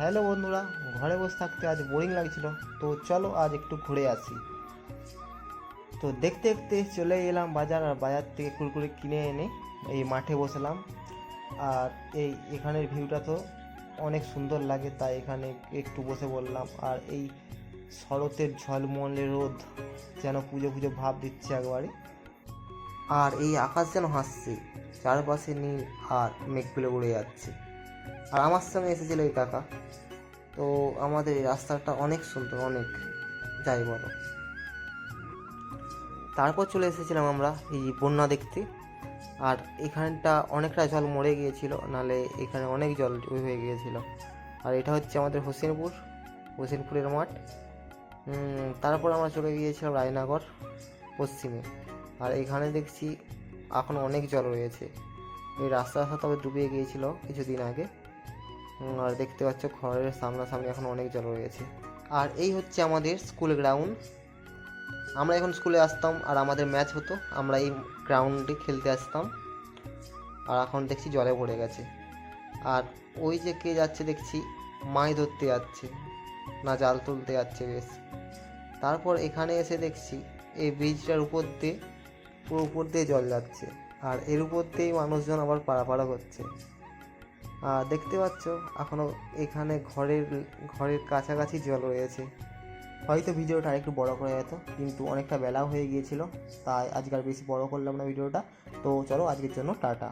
Hello বন্ধুরা, ঘরে বসে থাকতে আজ বোরিং লাগছিল, তো চলো আজ একটু ঘুরে আসি। তো দেখতে দেখতে চলে এলাম বাজার, আর বাজার থেকে কুরকুরে কিনে এনে এই মাঠে বসলাম। আর এই এখানের ভিউটা তো অনেক সুন্দর লাগে, তাই এখানে একটু বসে বললাম। আর এই শরতের ঝলমলে রোদ, যেন পুজো পুজো ভাব দিচ্ছে একবারে। আর এই আকাশ যেন হাসছে, চারপাশে নীল আর মেঘগুলো উড়ে যাচ্ছে। আর আমার সঙ্গে এসেছিল এই কাকা। তো আমাদের এই রাস্তাটা অনেক সুন্দর, অনেক, যাই বলো। তারপর চলে এসেছিলাম আমরা এই বন্যা দেখতে। আর এখানটা অনেকটা জল মরে গিয়েছিল, নালে এখানে অনেক জল হয়ে গিয়েছিল। আর এটা হচ্ছে আমাদের হোসেনপুর, হোসেনপুরের মাঠ। তারপর আমরা চলে গিয়েছিলাম রায়নগর, পশ্চিমে। আর এখানে দেখছি এখন অনেক জল রয়েছে। এই রাস্তা তবে ডুবে গিয়েছিল কিছুদিন আগে। আর দেখতে পাচ্ছ ঘরের সামনাসামনি এখন অনেক জল রয়েছে। আর এই হচ্ছে আমাদের স্কুল গ্রাউন্ড আমরা এখন স্কুলে আসতাম আর আমাদের ম্যাচ হতো। আমরা এই গ্রাউন্ডে খেলতে আসতাম। আর এখন দেখছি জলে পড়ে গেছে। আর ওই যে কে যাচ্ছে দেখছি মাছ ধরতে যাচ্ছে। না, জাল তুলতে যাচ্ছে বেশ। তারপর এখানে এসে দেখছি এই ব্রিজটার উপর দিয়ে, পুরো উপর দিয়ে জল যাচ্ছে। আর এর উপর দিয়েই মানুষজন আবার পারাপাড়া করছে দেখতে পাচ্ছ এখনও এখানে ঘরের ঘরের কাছাকাছি জল রয়েছে। হয়তো ভিডিওটা আরেকটু বড় করা যেত, কিন্তু অনেকটা বেলাও হয়ে গিয়েছিল, তাই আজকাল বেশি বড় করলাম না ভিডিওটা। তো চলো, আজকের জন্য টাটা।